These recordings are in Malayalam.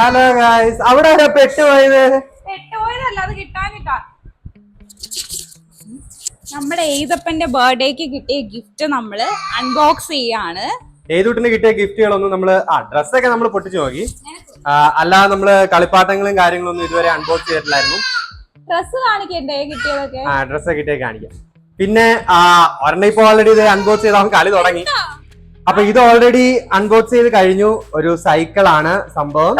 ഹലോ ഗായ്സ് അവിടെ ആരാ പെട്ടുപോയത്? നമ്മുടെ ഏതപ്പന്റെ ബർത്ത്ഡേക്ക് കിട്ടിയ ഗിഫ്റ്റ് നമ്മൾ അൺബോക്സ് ചെയ്യാണ്. ഏതുട്ടിന് കിട്ടിയ ഗിഫ്റ്റുകളൊന്നും നമ്മൾ ആ ഡ്രസ്സൊക്കെ നമ്മൾ പൊട്ടിച്ചു നോക്കി. അല്ലാ അല്ലാതെ നമ്മൾ കളിപ്പാട്ടങ്ങളും കാര്യങ്ങളൊന്നും ഇതുവരെ അൺബോക്സ് ചെയ്തിട്ടില്ലായിരുന്നു. ഡ്രസ് കാണിക്കണ്ടേ കിട്ടിയതൊക്കെ? ആ ഡ്രസ്സൊക്കെ കിട്ടിയ കാണിക്കാം. പിന്നെ ഒരെണ്ണം ഇപ്പൊ ഓൾറെഡി ഇത് അൺബോക്സ് ചെയ്ത് അവൻ കളി തുടങ്ങി. അപ്പൊ ഇത് ഓൾറെഡി അൺബോക്സ് ചെയ്ത് കഴിഞ്ഞു. ഒരു സൈക്കിൾ ആണ് സംഭവം.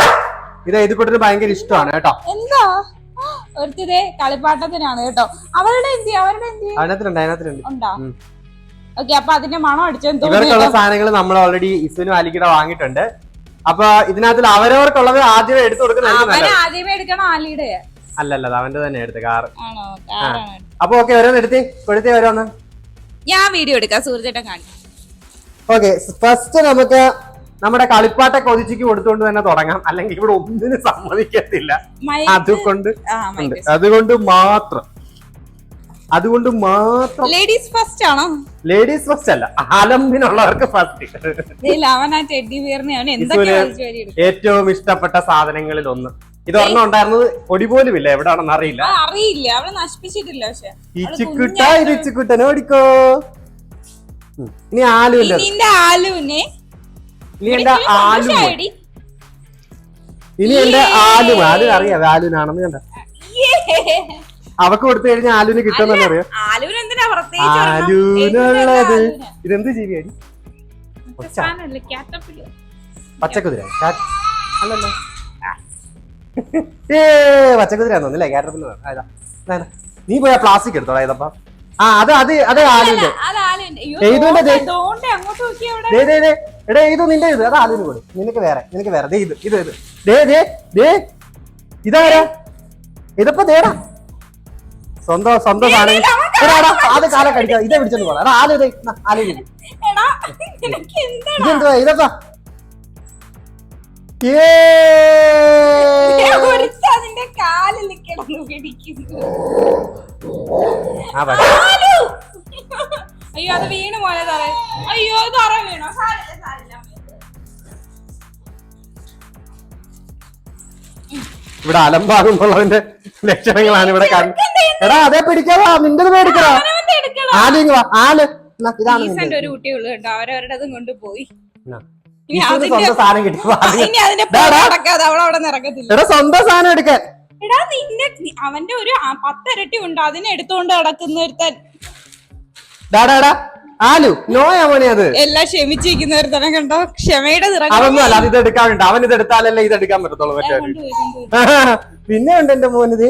ഇത് ഏതുകൂട്ടിന് ഭയങ്കര ഇഷ്ടമാണ് കേട്ടോ. എന്താ? ഒരുത്തിതേ കളിപ്പാട്ടത്തിനാണ് കേട്ടോ. അവരുടെ എന്തി അവരുടെ എന്തി ഉണ്ടോ? ഉം. ഓക്കെ അപ്പൊ അതിന്റെ മണം അടിച്ചെന്ന് ഇവർക്കുള്ള സാധനങ്ങൾ നമ്മൾ ഓൾറെഡി ഇസുവിനും അലിക്കിട വാങ്ങിയിട്ടുണ്ട്. അപ്പൊ ഇതിനകത്തിൽ അവരവർക്കുള്ളത് ആദ്യമേ എടുത്തു കൊടുക്കുന്ന ആദ്യമേ എടുക്കണം ആലിയുടെ അല്ലല്ല അവന്റെ തന്നെ എടുത്ത് കാർ അപ്പൊ ഓക്കെ ഓരോന്ന് എടുത്തി കൊടുത്തേ ഓരോന്ന്. ഞാൻ വീഡിയോ എടുക്കാം സുഹൃത്തേട്ടൻ കാണിക്കാം. ഓക്കെ ഫസ്റ്റ് നമുക്ക് നമ്മുടെ കളിപ്പാട്ട കൊതിച്ചിക്ക് കൊടുത്തുകൊണ്ട് തന്നെ തുടങ്ങാം. അല്ലെങ്കിൽ ഇവിടെ ഒന്നിനും സമ്മതിക്കത്തില്ല. അതുകൊണ്ട് അതുകൊണ്ട് മാത്രം. അതുകൊണ്ട് മാത്രം. ലേഡീസ് ഫസ്റ്റ് ആണോ? ലേഡീസ് ഫസ്റ്റ് അല്ല. അലമ്പിനുള്ളവർക്ക് ഫസ്റ്റ് ഏറ്റവും ഇഷ്ടപ്പെട്ട സാധനങ്ങളിൽ ഒന്ന്. ഇത് ഒരെണ്ണം ഉണ്ടായിരുന്നത് പൊടി പോലും ഇല്ല. എവിടെയാണെന്ന് അറിയില്ല. അറിയില്ല. അവിടെ നശിപ്പിച്ചിട്ടില്ല പക്ഷെ. ഈ അവൾ ചിക്കുട്ട ഇത് ഇച്ചിക്കുട്ടനെ ഓടിക്കോ. ഇനി ആലുവിന്റെ ആലുവിനെ ഇനി എന്റെ ആലു. ഇനി എന്റെ ആലു ആലു അറിയാം ആലുവിനാണെന്ന് കണ്ട? അവക്ക് കൊടുത്തു കഴിഞ്ഞാൽ ആലുവിന് കിട്ടുമെന്ന് അറിയാം? ഒരെണ്ണം? ആലുവിനുള്ളത്. ഇതെന്ത് caterpillar. പച്ചക്കുതിര. അല്ലല്ലോ. ഏ പച്ചക്കുതിര നീ പോയാ പ്ലാസ്റ്റിക് എടുത്തോളാ ഇതപ്പ. ആ അത് അത് അത് എടേ ഇത് നിന്റെ ഇത്. അത് ആലുവിന് കൊടു നിനക്ക് വേറെ നിനക്ക് വേറെ. ഇത് ഇത് ഇത്. ദേ ദേ ദേ. ഇതാരാ? ഇതിപ്പോ ദേടാ. സ്വന്തം സ്വന്തം സാധനം. എടാ, എടാ, അത് കാലം കടിക്കാം ഇതേ പിടിച്ചോണ്ട് പോടാ എടാ ആലു ഇതേ ആലു ഇത്. എടാ, അതിന്റെ കാലിൽ കിടന്നു പിടിക്കുന്നു. അയ്യോ അത് വീണ് പോലെ തറ അയ്യോ തറ വീണോ. സാരില്ല സാരില്ല ഇവിടെ അലമ്പാകുന്നുള്ളതിന്റെ ലക്ഷണങ്ങളാണ് ഇവിടെ കാണുന്നത് എടാ അതെ പിടിക്കാവാ നിന്റെ പേടിക്കടാ ആലു വാ. ആൽ. ഇതാണ് ഒരു കുട്ടിയുള്ളൂ കേട്ടോ. അവരവരുടെ കൊണ്ടുപോയി. എന്നാ. ഇനി സ്വന്തം സാധനം കിട്ടി. ഇനി അതിന്റെ നടക്കാതെ അവൾ അവിടെ നിറക്കത്തില്ല. എടാ സ്വന്തം സാധനം എടുക്കാൻ. എടാ നിന്നെ അവന്റെ ഒരു പത്തരട്ടി ഉണ്ട്. അതിനെ എടുത്തുകൊണ്ട് നടക്കുന്ന ഒരുത്തൻ. ഡാടാ ഡാ ആലു നോയാ മോനെ അത്. എല്ലാം ക്ഷമിച്ചിരിക്കുന്ന ഒരുത്തനെ കണ്ടോ? ക്ഷമയുടെ അതൊന്നും അല്ല അത് ഇത് എടുക്കാനുണ്ട് അവൻ ഇത് എടുത്താലല്ലേ ഇത് എടുക്കാൻ പറ്റത്തുള്ളൂ മറ്റേ പിന്നെ ഉണ്ട് എന്റെ മോനിത്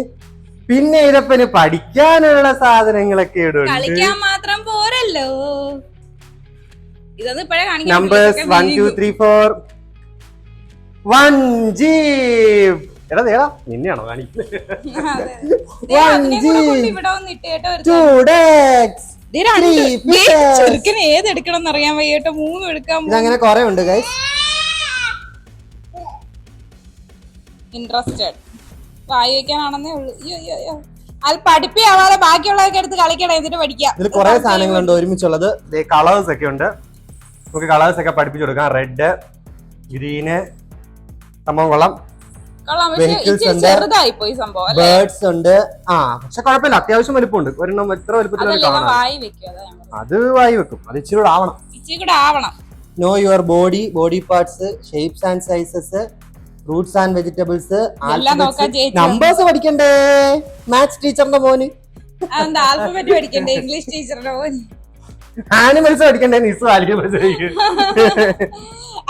പിന്നെ ഇതപ്പന് പഠിക്കാനുള്ള സാധനങ്ങളൊക്കെ ഇടും കളിക്കാൻ മാത്രം പോരല്ലോ. ഇതൊന്നും ഇപ്പഴേ നമ്പേഴ്സ് പറ്റില്ല, വൺ ഇതൊക്കെ two three four one jeep എടാ നിന്നെയാണോ കാണിക്കുന്നത്? ഏത് എടുക്കണം അറിയാൻ വയ്യട്ടോ മൂന്നും എടുക്കാൻ അങ്ങനെ കൊറേ ഉണ്ട് ഗൈസ് ഇൻട്രസ്റ്റഡ് വായി വെക്കാനാണെന്നേ ഉള്ളൂ. അയ്യോ അയ്യോ അയ്യോ. അത് പഠിപ്പിയാവാതെ ബാക്കിയുള്ളതൊക്കെ എടുത്ത് കളിക്കണം എന്നിട്ട് പഠിക്കാം. ഇതിൽ കുറെ സാധനങ്ങളുണ്ട് ഒരുമിച്ചുള്ളത്. കളേഴ്സ് ഒക്കെ ഉണ്ട്. നമുക്ക് കളേഴ്സ് ഒക്കെ പഠിപ്പിച്ചു കൊടുക്കാം. റെഡ് ഗ്രീന് സംഭവം കൊള്ളാം. വെഹിക്കിൾസ് ഉണ്ട്. ബേർഡ്സ് ഉണ്ട്. ആ പക്ഷെ കുഴപ്പമില്ല. അത്യാവശ്യം വലിപ്പമുണ്ട്. ഒരെണ്ണം എത്ര കാണാം. വെക്കും. അതാ വായി വെക്കും. അത് ഇച്ചിരി കൂടെ ആവണം. ഇച്ചിരി ആവണം. Know your body body parts shapes and sizes fruits and vegetables numbers പഠിക്കണ്ടേ? മാത്സ് ടീച്ചറിന്റെ മോന്. അതെന്താ ആൽഫബറ്റ് പഠിക്കണ്ടേ? ഇംഗ്ലീഷ് ടീച്ചറിന്റെ പോലെ ആനിമൽസ് പഠിക്കണ്ടേ? നിസ് ആനിമൽസ്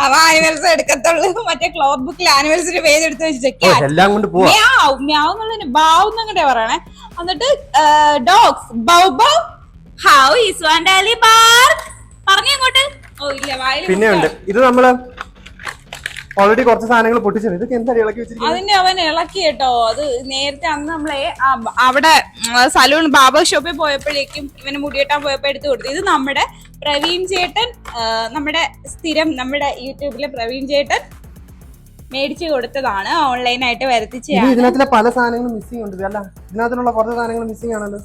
അവ ആനിമൽസ് എടുക്കത്തുള്ളൂ. മറ്റേ ക്ലോത്ത് ബുക്കിൽ ആനിമൽസിന്റെ പേര് എടുത്ത് വെച്ചിട്ട് എല്ലാം കൊണ്ട് മ്യാവ് മ്യാവ് എന്നുള്ളതിന് ബാവ് എന്നങ്ങടെ പറയണേ. എന്നിട്ട് dogs bow bow how is വാൻഡാലി bark പറഞ്ഞു ഇങ്ങോട്ട്. ഓ ഇല്ല വായിൽ പിന്നെ ഉണ്ട്. ഇത് നമ്മൾ ഓൾറെഡി കുറച്ച് സാധനങ്ങൾ പൊട്ടിച്ചത് ഇതൊക്കെ എന്താ ഇളക്കി വെച്ചിരിക്കുന്നത്? അതിന്റെ അവൻ ഇളക്കി കേട്ടോ. അത് നേരത്തെ അന്ന് നമ്മളെ അവിടെ സലൂൺ ബാബ ഷോപ്പിൽ പോയപ്പോഴേക്കും ഇവന് മുടിയെട്ടാൻ പോയപ്പോ എടുത്തു കൊടുത്തു. ഇത് നമ്മുടെ പ്രവീൺ ചേട്ടൻ നമ്മുടെ സ്ഥിരം നമ്മുടെ യൂട്യൂബിലെ പ്രവീൺ ചേട്ടൻ മേടിച്ചു കൊടുത്തതാണ്. ഓൺലൈനായിട്ട് ആയിട്ട് വരുത്തിച്ചു ഇതിനകത്തിലെ പല സാധനങ്ങളും മിസ്സിംഗ് ഉണ്ട്. അല്ല ഇതിനകത്തുള്ള കുറച്ച് സാധനങ്ങൾ മിസ്സിംഗ് ആണല്ലോ.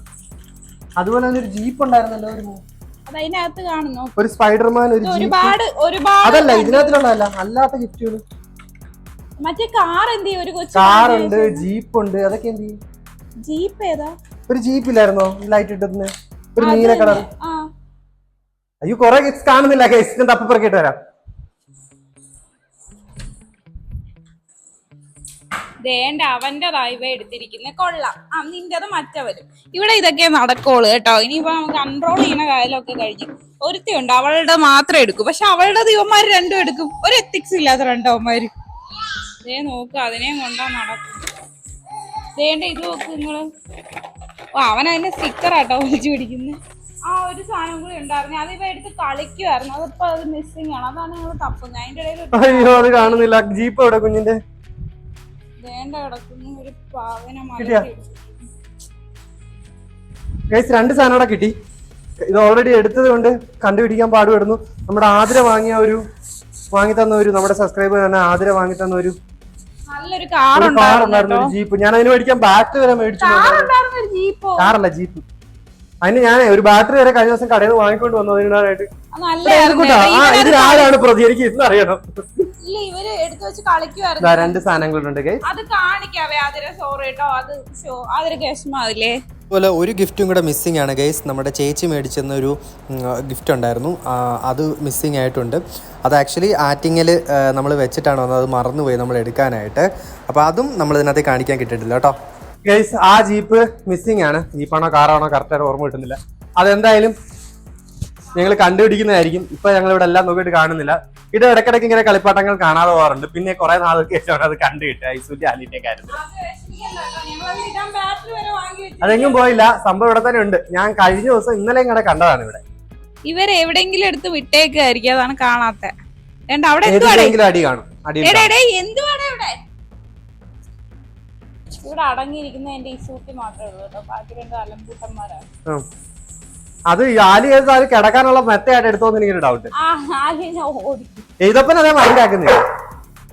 അതുപോലെ തന്നെ ഒരു ജീപ്പ് ഉണ്ടായിരുന്നല്ലോ ഒരു അതിനകത്ത് കാണുന്നു. ഒരു സ്പൈഡർമാൻ ഒരു ഒരുപാട് ഒരുപാട് അതല്ല ഇതിനകത്തിലുള്ളതല്ല അല്ലാത്ത ഗിഫ്റ്റുകൾ മറ്റേ കാർ എന്ത് ഒരു കൊച്ചു ഉണ്ട് ജീപ്പ് ഉണ്ട് അതൊക്കെ എന്ത് ജീപ്പ് ഏതാ? ഒരു ജീപ്പ് ഇല്ലായിരുന്നോ ലൈറ്റ് ഇട്ടുന്ന ഒരു നീല കളർ അയ്യോ കൊറേ കാണുന്നില്ല. കേസ് ഞാൻ തപ്പിപ്പറക്കിട്ട് വരാം. ദേണ്ട അവന്റെ ഇവ എടുത്തിരിക്കുന്ന കൊള്ളാം. ആ നിന്റേത് മറ്റവരും. ഇവിടെ ഇതൊക്കെ നടക്കുള്ളൂ കേട്ടോ. ഇനിയിപ്പോ നമുക്ക് കൺട്രോൾ ചെയ്യുന്ന കാര്യമൊക്കെ കഴിഞ്ഞു ഒരുത്തിയുണ്ട് അവളുടെ മാത്രം എടുക്കും. പക്ഷെ അവളുടെ ദൈവന്മാർ രണ്ടും എടുക്കും. ഒരു എത്തിക്സ് ഇല്ലാത്ത രണ്ടവന്മാര്. ദേ നോക്കുക അതിനെയും കൊണ്ടാ നടക്കും. ദേണ്ട ഇത് നോക്ക് നിങ്ങൾ. ഓ അവൻ അതിന്റെ സ്റ്റിക്കർ ആട്ടോ വലിച്ചു പിടിക്കുന്നത് ആ ഒരു സാധനം കൂടി ഉണ്ടായിരുന്നു. അതിപ്പോ എടുത്ത് കളിക്കുമായിരുന്നു അതിപ്പോ അത് മിസ്സിംഗ് ആണ്. അതാണ് ഞങ്ങൾ തപ്പുന്നത്. അതിന്റെ ഇടയിൽ അയ്യോ അത് കാണുന്നില്ല. ജീപ്പ് എവിടെ കുഞ്ഞിന്റെ? കിട്ടിയാ? ഗൈസ് രണ്ട് സാധനം അവിടെ കിട്ടി. ഇത് ഓൾറെഡി എടുത്തത് കൊണ്ട് കണ്ടുപിടിക്കാൻ പാടുപെടുന്നു. നമ്മുടെ ആതിര വാങ്ങിയ ഒരു വാങ്ങി തന്ന ഒരു നമ്മുടെ സബ്സ്ക്രൈബർ തന്നെ ആതിര വാങ്ങി തന്ന ഒരു കാർ ഉണ്ടായിരുന്നു ജീപ്പ്. ഞാൻ അതിന് മേടിക്കാൻ ബാക്ക് വരെ മേടിച്ചു കാറല്ല ജീപ്പ്. അതിന് ഞാൻ ഒരു ബാറ്ററി വരെ കഴിഞ്ഞ ദിവസം കടയിൽ നിന്ന് വാങ്ങിക്കൊണ്ട് വന്നതിനായിട്ട് ആരാണ് പ്രതി? എനിക്ക് ഇന്ന് അറിയണം. ഇല്ല ഇവർ എടുത്തു വെച്ച് രണ്ട് സാധനങ്ങളുണ്ട് അത് കാണിക്കാവേ അതിരെ സോറി കേട്ടോ അത് ഷോ അതൊരു വിഷമാവില്ലേ? അതുപോലെ ഒരു ഗിഫ്റ്റും കൂടെ മിസ്സിംഗ് ആണ് ഗൈസ് നമ്മുടെ ചേച്ചി മേടിച്ചെന്ന ഒരു ഗിഫ്റ്റ് ഉണ്ടായിരുന്നു. അത് മിസ്സിംഗ് ആയിട്ടുണ്ട്. അത് ആക്ച്വലി ആറ്റിങ്ങിൽ നമ്മൾ വെച്ചിട്ടാണ് വന്നത്. അത് മറന്നുപോയി നമ്മൾ എടുക്കാനായിട്ട് അപ്പോൾ അതും നമ്മൾ ഇതിനകത്ത് കാണിക്കാൻ കിട്ടിയിട്ടില്ല കേട്ടോ. ഗൈസ് ആ ജീപ്പ് മിസ്സിംഗ് ആണ്. ജീപ്പാണോ കാറാണോ കറക്റ്റ് ഓർമ്മ കിട്ടുന്നില്ല. അതെന്തായാലും ഞങ്ങൾ കണ്ടുപിടിക്കുന്നതായിരിക്കും. ഇപ്പൊ ഞങ്ങൾ ഇവിടെ എല്ലാം നോക്കിയിട്ട് കാണുന്നില്ല. ഇത് ഇടയ്ക്കിടയ്ക്ക് ഇങ്ങനെ കളിപ്പാട്ടങ്ങൾ കാണാതെ പോകാറുണ്ട്. പിന്നെ കുറെ നാളുകൾക്ക് ശേഷമാണ് അത് കണ്ടുകിട്ടുക ഐസുറ്റി ആലിന്റെ കാര്യത്തിൽ അതെങ്ങും പോയില്ല. സംഭവം ഇവിടെ തന്നെ ഉണ്ട്. ഞാൻ കഴിഞ്ഞ ദിവസം ഇന്നലെ ഇങ്ങനെ കണ്ടതാണ് ഇവിടെ. ഇവർ എവിടെങ്കിലും എടുത്ത് വിട്ടേക്കായിരിക്കും അതാണ് കാണാത്ത. അടി കാണും. അടി എന്തുവാടേ ഇവിടെ? ഇവിടെ അടങ്ങിയിരിക്കുന്ന എന്റെ ഇസൂട്ടി മാത്രമേ ഉള്ളൂ കേട്ടോ. ബാക്കി രണ്ട് അലമ്പൂട്ടന്മാരാണ് അത് ആലി ഏത്? കിടക്കാനുള്ള മെത്തയായിട്ട് എടുത്തോന്ന് എനിക്കൊരു ഡൗട്ട് ആ മൈൻഡാക്കുന്നില്ല ഓടി എഴുതപ്പൻ അതേ മൈൻഡ് ആക്കുന്നില്ല.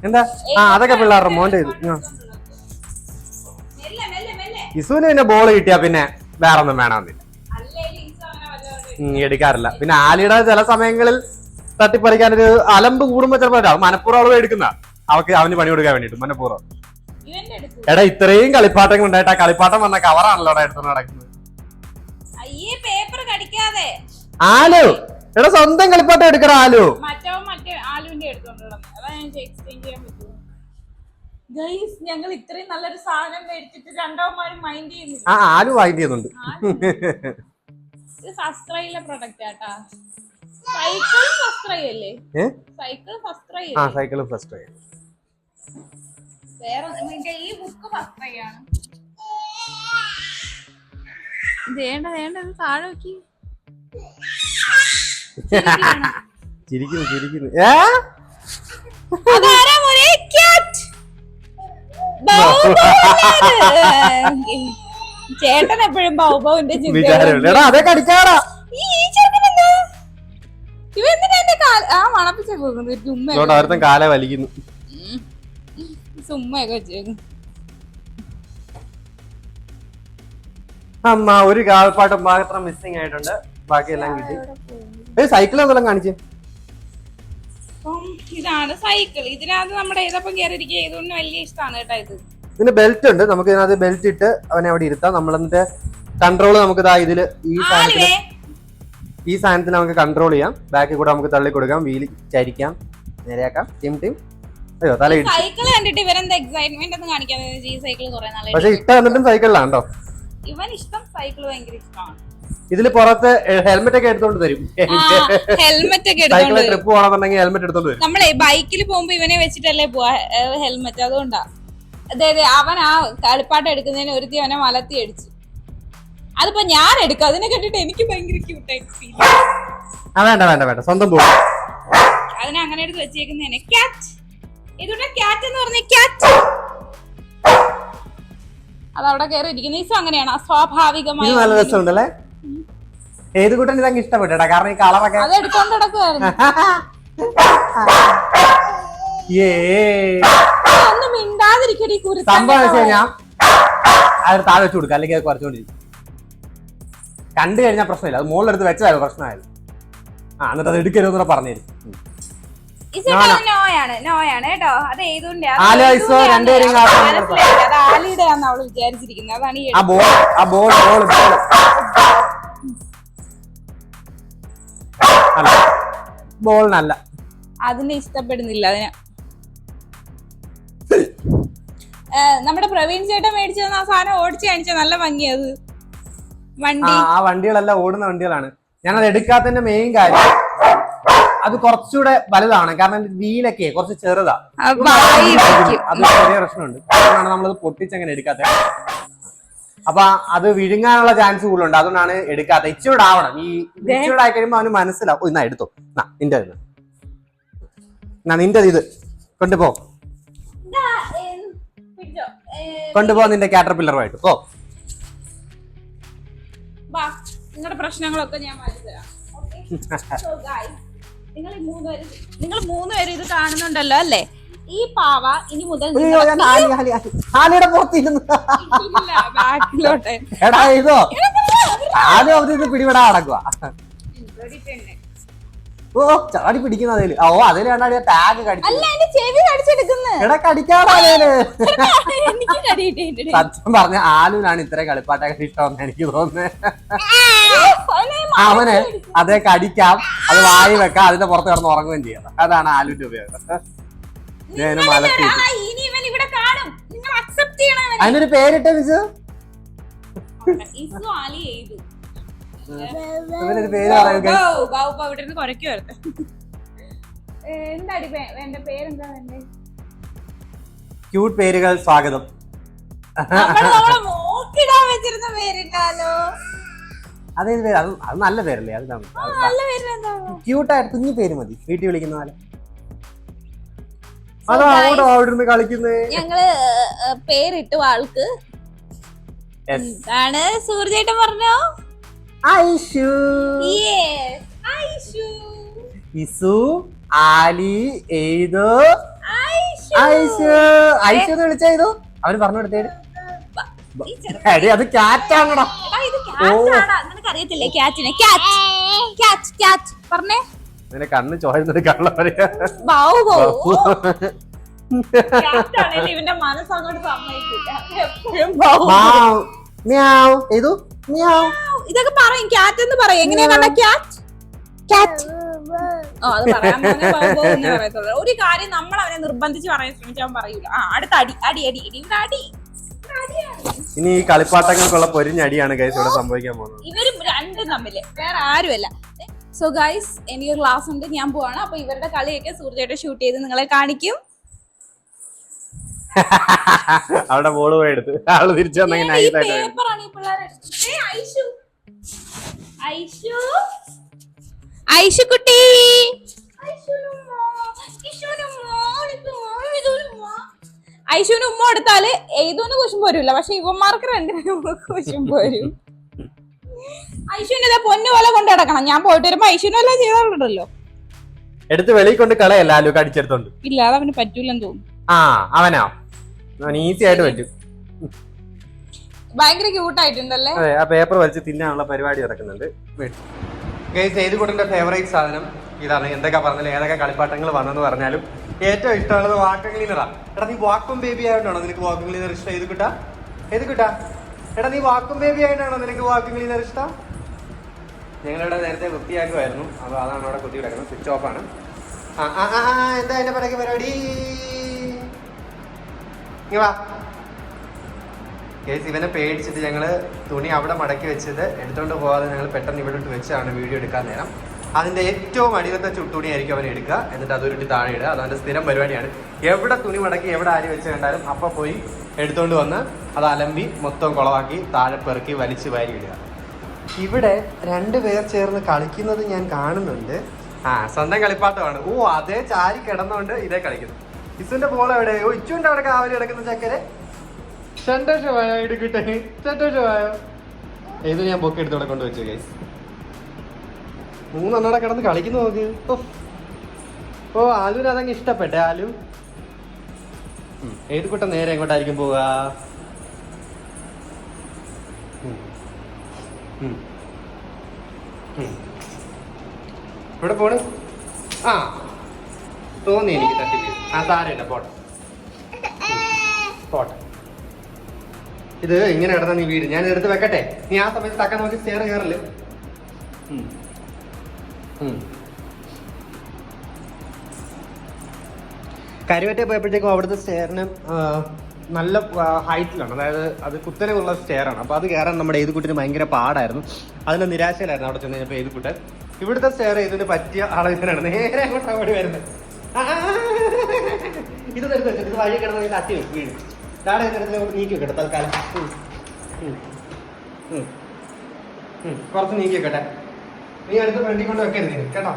എന്താ? ആ അതൊക്കെ പിള്ളേരുടെ മോന്റെ ഇത്. ഇസുവിന് പിന്നെ ബോൾ കിട്ടിയാ പിന്നെ വേറെ ഒന്നും വേണമെന്നില്ല എടുക്കാറില്ല. പിന്നെ ആലിയുടെ ചില സമയങ്ങളിൽ തട്ടിപ്പറിക്കാൻ ഒരു അലമ്പ് കൂടുമ്പോ ചിലപ്പോ മനഃപൂർവം എടുക്കുന്ന അവക്ക് അവന് പണി കൊടുക്കാൻ വേണ്ടിട്ട് അടുത്ത് എടാ ഇത്രയും കളിപ്പാട്ടങ്ങൾ ഉണ്ടായിട്ട് ആ കളിപ്പാട്ടം വന്ന കവറാണല്ലോ എടുത്തു നടക്കുന്നത്. ആലു എടാ സ്വന്തം കളിപ്പാട്ടം എടുക്കടാ ആലു. ഗൈസ് ഞങ്ങൾ ഇത്രയും നല്ലൊരു സാധനം മേടിച്ചിട്ട് രണ്ടോമാരും മൈൻഡ് ചെയ്യുന്നു ആ ആലു മൈൻഡ് ചെയ്യുന്നുണ്ട്. ഇത് ഫസ്റ്റ് ക്രൈയിലെ പ്രൊഡക്റ്റ് ആട്ടാ. സൈക്കിൾ ഫസ്റ്റ് ട്രൈ അല്ലേ സൈക്കിൾ ഫസ്റ്റ് ട്രൈ ആ സൈക്കിൾ ഫസ്റ്റ് വേറെ ഈ ബുക്ക് ഫസ്റ്റ് ആണ് വേണ്ട വേണ്ട ഇത് താഴെ നോക്കി ചിരിക്കുന്നു ചിരിക്കുന്നു. ഏ? മോനെ? ക്യാറ്റ്. ചേട്ടൻ എപ്പോഴും ബൗബൗവിന്റെ ഇവ എന്തിനാ എന്റെ ആ മണപ്പിച്ച കാലെ വലിക്കുന്നു. ചുമ്മയൊക്കെ വെച്ചേക്കും അമ്മ ഒരു കാൽപ്പാട്ട് മാത്രം മിസ്സിംഗ് ആയിട്ടുണ്ട്. ബാക്കിയെല്ലാം കിട്ടി. ഏ സൈക്കിൾ എന്തെല്ലാം കാണിച്ചേ? അപ്പം ഇതാണ് സൈക്കിൾ ഇതിനകത്ത് നമ്മുടെ ഏതപ്പം കയറിയിരിക്കുക ഏതൊന്നും വലിയ ഇഷ്ടമാണ് കേട്ടോ ഇത്. ഇതിന് ബെൽറ്റ് ഉണ്ട്. നമുക്ക് ഇതിനകത്ത് ബെൽറ്റ് ഇട്ട് അവനെ അവിടെ ഇരുത്താം. നമ്മൾ എന്നിട്ട് കൺട്രോൾ നമുക്ക് ഇതാ ഇതിൽ ഈ സാധനത്തിന് ഈ സാധനത്തിന് നമുക്ക് കൺട്രോൾ ചെയ്യാം. ബാക്കിൽ കൂടെ നമുക്ക് തള്ളി കൊടുക്കാം വീലി ചരിക്കാം. നേരെയാക്കാം. ടിം ടിം അയ്യോ തല സൈക്കിൾ കണ്ടിട്ട് ഇവരെന്താ എക്സൈറ്റ്മെന്റ് ഒന്നും കാണിക്കാതെ ഈ സൈക്കിൾ കുറെ നാളെ പക്ഷെ ഇട്ട എന്നിട്ടും സൈക്കിളിലാണ് കേട്ടോ ഇവൻ ഇഷ്ടം സൈക്കിൾ ഭയങ്കര ഇഷ്ടമാണ്. ഇതിൽ പുറത്ത് ഹെൽമെറ്റ് ഒക്കെ എടുത്തോണ്ട് തരും. ഹെൽമെറ്റ് ഒക്കെ എടുത്തോണ്ട് ട്രിപ്പ് പോകണമെന്നുണ്ടെങ്കിൽ ഹെൽമെറ്റ് എടുത്തോണ്ട് വരും. നമ്മളെ ബൈക്കിൽ പോകുമ്പോ ഇവനെ വെച്ചിട്ടല്ലേ പോവാ ഹെൽമെറ്റ് അതുകൊണ്ടാ. അതെ അതെ അവൻ ആ കളിപ്പാട്ടം എടുക്കുന്നതിന് ഒരു അവനെ മലത്തി അടിച്ചു. അതിപ്പോ ഞാൻ എടുക്കും. അതിനെ കണ്ടിട്ട് എനിക്ക് ഭയങ്കര ഫീൽ ആ വേണ്ട വേണ്ട വേണ്ട. സ്വന്തം പോകും അതിനെ അങ്ങനെ എടുത്ത് വെച്ചേക്കുന്നതിനെ ക്യാറ്റ് ഇതുകൊണ്ട് ക്യാറ്റ് എന്ന് പറഞ്ഞ ക്യാറ്റ് കയറി ഇരിക്കുന്ന ഈസം അങ്ങനെയാണ്. ഇത് നല്ല രസമുണ്ടല്ലേ? ഏത് കൂട്ടൻ ഇതങ്ങ് ഇഷ്ടപ്പെട്ടാ കാരണം ഈ കളറൊക്കെ അത് എടുത്തോണ്ട് നടക്കുമായിരുന്നു ഏ. ഒന്ന് മിണ്ടാതിരിക്കടി കുരുത്തം സംഭവം ഞാൻ അത് താഴെ വെച്ച് കൊടുക്കുക അല്ലെങ്കിൽ അത് കുറച്ചുകൊണ്ടിരിക്കും. കണ്ടു കഴിഞ്ഞാൽ പ്രശ്നമില്ല. അത് മുകളിലെടുത്ത് വെച്ചതായിരുന്നു പ്രശ്നമായത്. ആ എന്നിട്ട് അത് എടുക്കരുതെന്നൂടെ പറഞ്ഞു തരും നോയാണ് നോയാണ് കേട്ടോ. അത്. അത് ആലിയുടെ ആണെന്ന് അവൾ വിചാരിച്ചിരിക്കുന്നത്. അതാണ് ഈ ബോളിനല്ല അതിനെ ഇഷ്ടപ്പെടുന്നില്ല അതിന്. നമ്മുടെ പ്രവീൺ ചേട്ടൻ മേടിച്ചു തന്ന ആ സാധനം ഓടിച്ചു കാണിച്ച നല്ല ഭംഗിയത് വണ്ടി. ആ വണ്ടികളെല്ലാം ഓടുന്ന വണ്ടികളാണ്. ഞാനത് എടുക്കാത്തതിന്റെ മെയിൻ കാര്യം അത് കുറച്ചുകൂടെ വലുതാണ്. കാരണം വീലൊക്കെ കുറച്ച് ചെറുതാ. അത് ചെറിയ പ്രശ്നമുണ്ട്. അതുകൊണ്ടാണ് നമ്മളത് പൊട്ടിച്ചങ്ങനെ എടുക്കാത്തത് അപ്പൊ അത് വിഴുങ്ങാനുള്ള ചാൻസ് കൂടുതലുണ്ട്. അതുകൊണ്ടാണ് എടുക്കാത്തത് ഇച്ചിരൂടെ ആവണം ഈ ഇച്ചിരൂടെ ആയി കഴിയുമ്പോ അവന് മനസ്സിലാവും. എന്നാ എടുത്തോ. എന്നാ നിന്റെ ഇത്. എന്നാ നിന്റെ ഇത്. കൊണ്ടുപോ. കൊണ്ടുപോ നിന്റെ കാറ്റർപില്ലറുമായിട്ട് ഓ പോ. നിങ്ങളുടെ പ്രശ്നങ്ങളൊക്കെ ഞാൻ മാറ്റി തരാം. നിങ്ങൾ ഈ മൂന്ന് പേര് നിങ്ങൾ മൂന്ന് പേര് ഇത് കാണുന്നുണ്ടല്ലോ അല്ലേ? ഈ പാവ ഇനി മുതൽ ആനയുടെ പുറത്തിരുന്നു എടാ ഇതോ. ആദ്യം അവിടെ നിന്ന് പിടിപെടാൻ നടക്കുക ഓ ചാടി പിടിക്കുന്ന അതേൽ. ഓ അതിൽ കണ്ടാടി ടാഗ് കടിച്ചു അല്ല എന്റെ ചെവി കടിച്ചെടുക്കുന്നു എടാ കടിക്കാടാ അതേൽ. എനിക്ക് കടിയിട്ടുണ്ട് സത്യം പറഞ്ഞ ആലുവിനാണ് ഇത്രയും കളിപ്പാട്ടൊക്കെ ഇഷ്ടമെന്ന് എനിക്ക് തോന്നുന്നത് അവന് അതേ കടിക്കാം. അത് വായി വെക്കാം. അതിന്റെ പുറത്ത് കിടന്ന് ഉറങ്ങുകയും ചെയ്യാം. അതാണ് ആലുവിന്റെ ഉപയോഗം. ഞാൻ മലത്തി. അതിനൊരു പേരിട്ട മിസ് ഇസു ആലി ചെയ്തു ഇവനൊരു പേര് കുറയ്ക്കുവായിരുന്നു എന്താടി പേ- വേണ്ട പേരെന്താ വേണ്ടേ ക്യൂട്ട് പേരുകൾ സ്വാഗതം. നമ്മളെ മോക്കിടാൻ വെച്ചിരുന്ന പേരിട്ടാലോ? അതേത് പേര്? അത് അത് നല്ല പേരല്ലേ? അത് നല്ല പേരെന്താ ക്യൂട്ടായിട്ട് കുഞ്ഞു പേര് മതി. വീട്ടിൽ വിളിക്കുന്ന പോലെ അതാ അവിടെ അവിടെ ഇരുന്ന് കളിക്കുന്നേ? ഞങ്ങൾ ഏ, പേരിട്ടു ആൾക്ക്. Yes. എന്താണ്? സൂർജേട്ടൻ പറഞ്ഞോ? ഐഷു Yes, ഐഷു. ഇസു ആലി Edo. ഐഷു. ഐഷു എന്ന് വിളിച്ചെയ്തു അവന് പറഞ്ഞു ചെറുക്കൻ. എടി അത് ക്യാറ്റാണടാ. നിന്റെ കണ്ണ് ചോരുന്നത് കള്ള പറയാ ഇവന്റെ മനസ്സങ്ങോട്ട് സമ്മതിക്കില്ല. എപ്പോഴും മ്യാവ് ഏതു? മ്യാവ് ഇതൊക്കെ പറയും. ക്യാറ്റ് എന്ന് പറയും. എങ്ങനെയാ കണ്ട ക്യാറ്റ് ക്യാറ്റ് ഒരു കാര്യം നമ്മൾ അവനെ നിർബന്ധിച്ച് പറയാൻ ശ്രമിച്ചാൽ പറയൂല. ആ അടുത്ത അടി. അടി അടി അടി. ഇവിടെ അടി. ഇനി ഈ കളിപ്പാട്ടങ്ങൾക്കുള്ള പൊരിഞ്ഞടിയാണ് ഗൈസ് ഇവിടെ സംഭവിക്കാൻ പോകുന്നത്. ഇവരും രണ്ടും തമ്മിൽ. വേറെ ആരുമല്ല. സോ ഗൈസ് എനിക്ക് ക്ലാസ് ഉണ്ട്. ഞാൻ പോവാണ്. അപ്പൊ ഇവരുടെ കളിയൊക്കെ സൂര്യയുടെ ഷൂട്ട് ചെയ്ത് നിങ്ങളെ കാണിക്കും. അവിടെ ബോൾ പോയി എടുത്ത്. ആൾ തിരിച്ചു വന്നെങ്കിൽ നൈസായിട്ട് കുട്ടി. ഐഷുവിന് ഉമ്മ. എടുത്താൽ ഏതോന്ന് കുശും വരില്ല പക്ഷെ ഇവന്മാർക്ക് രണ്ടിനും കുശും വരും ഐശുവിനെ പൊന്നു പോലെ കൊണ്ട് നടക്കണം. ഞാൻ പോയിട്ട് വരുമ്പോ ഐശുവിനെ എല്ലാം ചെയ്തോണ്ടല്ലോ എടുത്ത് വെളിയിൽ കൊണ്ട് കളയല്ല ആലു കടിച്ചെടുത്തോണ്ട് ഇല്ല അത് അവന് പറ്റൂലെന്ന് തോന്നുന്നു. ആ അവനാ? അവൻ ഈസി ആയിട്ട് പറ്റും. ഭയങ്കര ക്യൂട്ടായിട്ടുണ്ടല്ലേ അതെ ആ പേപ്പർ വലിച്ച് തിന്നാനുള്ള പരിപാടി നടക്കുന്നുണ്ട്. ഗൈസ് ഏതുകൂട്ടിന്റെ ഫേവറേറ്റ് സാധനം? ഇതാണ്. എന്തൊക്കെ പറഞ്ഞാലും ഏതൊക്കെ കളിപ്പാട്ടങ്ങൾ വന്നെന്ന് പറഞ്ഞാലും ഏറ്റവും ഇഷ്ടമുള്ളത് വാക്വം ക്ലീനറാ എടാ നീ വാക്വം ബേബി ആയതുകൊണ്ടാണോ നിനക്ക് വാക്വം ക്ലീനർ ഇഷ്ടം? ഏത് കിട്ടാ? ഏത് കിട്ടാ? എടാ നീ വാക്വം ബേബി ആയിട്ടാണോ നിനക്ക് വാക്വം ക്ലീനർ ഇഷ്ടം? ഞങ്ങളിവിടെ നേരത്തെ വൃത്തിയാക്കുമായിരുന്നു അപ്പോൾ അതാണ് അവിടെ കുത്തി കിടക്കുന്നത്. സ്വിച്ച് ഓഫ് ആണ്. ആ ആ ആ എന്താ എന്റെ പിറകെ പരിപാടി? ഇങ്ങ് വാ. കേസ് ഇവനെ പേടിച്ചിട്ട് ഞങ്ങൾ തുണി അവിടെ മടക്കി വെച്ചത് എടുത്തോണ്ട് പോകാതെ ഞങ്ങൾ പെട്ടെന്ന് ഇവിടെ ഇട്ട് വെച്ചാണ് വീഡിയോ എടുക്കാൻ നേരം. അതിന്റെ ഏറ്റവും അടിയിലത്തെ ചുട്ടുണി ആയിരിക്കും അവൻ എടുക്കുക. എന്നിട്ട് അതൊരിട്ട് താഴെ ഇടുക. അതവന്റെ സ്ഥിരം പരിപാടിയാണ്. എവിടെ തുണി മടക്കി എവിടെ ആരി വെച്ച് കണ്ടാലും അപ്പം പോയി എടുത്തോണ്ട് വന്ന് അത് അലമ്പി മൊത്തം കുളവാക്കി താഴെ പെറുക്കി വലിച്ച് വാരി ഇടുക. ഇവിടെ രണ്ടുപേർ ചേർന്ന് കളിക്കുന്നത് ഞാൻ കാണുന്നുണ്ട്. ആ സ്വന്തം കളിപ്പാട്ടമാണ്. ഓ അതേ ചാരി കിടന്നുകൊണ്ട് ഇതേ കളിക്കുന്നു. ഇസുന്റെ ബോൾ എവിടെ? ഓ ഇച്ചുണ്ട് അവിടെ കാവലി കിടക്കുന്ന ചക്കരെ. സന്തോഷമായോ എടുക്കട്ടെ സന്തോഷമായോ? ഏത് ഞാൻ ബൊക്കെ എടുത്തോടെ കൊണ്ട് വെച്ചു ഗൈസ് മൂന്നെണ്ണടെ കിടന്ന് കളിക്കുന്നു നോക്ക്. ഓ. ആലുവിന് അതങ്ങ് ഇഷ്ടപ്പെട്ടെ ആലു. ഏത് കുട്ടം നേരെ എങ്ങോട്ടായിരിക്കും പോവുക. ഇവിടെ പോണ്. ആ തോന്നി എനിക്ക് തട്ടി വീഴും ആ സാരമില്ല പോട്ടെ. പോട്ടെ. ഇത് ഇങ്ങനെ കിടന്ന നീ വീട് ഞാൻ എടുത്ത് വെക്കട്ടെ. നീ ആ സമയത്ത് തക്ക നോക്കി സ്റ്റെയർ കയറൽ. ഉം. ഉം. കരുവറ്റെ പോയപ്പോഴത്തേക്കും അവിടുത്തെ സ്റ്റെയറിന് നല്ല ഹൈറ്റിലാണ് അതായത് അത് കുത്തനെയുള്ള സ്റ്റെയറാണ് അപ്പോൾ അപ്പൊ അത് കയറാൻ നമ്മുടെ ഏതുകുട്ടിന് ഭയങ്കര പാടായിരുന്നു. അതിന്റെ നിരാശയിലായിരുന്നു അവിടെ ചെന്ന് കഴിഞ്ഞപ്പോൾ ഏതുകുട്ടൻ ഇവിടുത്തെ സ്റ്റെയർ ഇതിന് പറ്റിയ ആളെ അളവിനാണ് നേരെ അങ്ങോട്ട് അങ്ങോട്ട് വരുന്നത്. ഇത് എടുത്ത് ഇത് വഴി കിടന്ന് തട്ടി വെക്കും. വീട് താഴെ നിരത്തിൽ നീക്കി വെക്കട്ടെ തൽക്കാലം. കുറച്ച് നീക്കി വെക്കട്ടെ. നീ അടുത്ത് ഫ്രണ്ടിൽ കൊണ്ട് വെക്കരുത്. കേട്ടോ?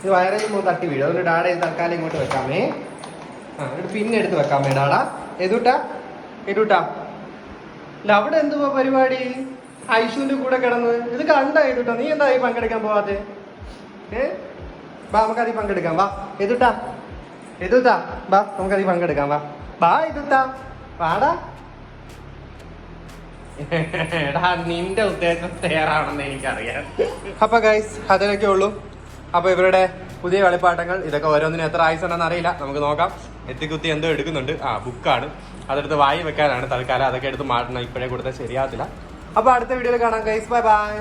ഇത് വയറേജ് തട്ടി വീഴും. അതുകൊണ്ട് ഡാഡ ഇത് തൽക്കാലം ഇങ്ങോട്ട് വെക്കാമേ. ആ എന്നിട്ട് പിന്നെ എടുത്ത് വെക്കാമേ ഡാഡ എതുട്ടാ എതുട്ടാ അല്ല അവിടെ എന്തുവാ പരിപാടി? ഐശുവിന്റെ കൂടെ കിടന്ന്. ഇത് കണ്ട എതുട്ടാ നീ എന്താ ഈ പങ്കെടുക്കാൻ പോവാതെ ഏ? ബാ നമുക്ക് അതിൽ പങ്കെടുക്കാം. വാ എതുട്ടാ? എതുത്താ വാ നമുക്ക് അതിൽ പങ്കെടുക്കാം. വാ. വാ എതുത്താ വാടാ. എടാ നിന്റെ ഉദ്ദേശം തയ്യാറാണെന്ന് എനിക്കറിയാം. അപ്പൊ ഗൈസ് അതിനൊക്കെ ഉള്ളൂ. അപ്പൊ ഇവരുടെ പുതിയ കളിപ്പാട്ടങ്ങൾ ഇതൊക്കെ ഓരോന്നിനും എത്ര ആയുസ് ഉണ്ടെന്ന് അറിയില്ല. നമുക്ക് നോക്കാം. എത്തിക്കുത്തി എന്തോ എടുക്കുന്നുണ്ട്. ആ ബുക്കാണ്. അതെടുത്ത് വായി വെക്കാനാണ് തൽക്കാലം. അതൊക്കെ എടുത്ത് മാറ്റണം ഇപ്പോഴേ കൊടുത്താൽ ശരിയാവത്തില്ല അപ്പൊ അടുത്ത വീഡിയോയിൽ കാണാം ഗൈസ് ബൈ ബൈ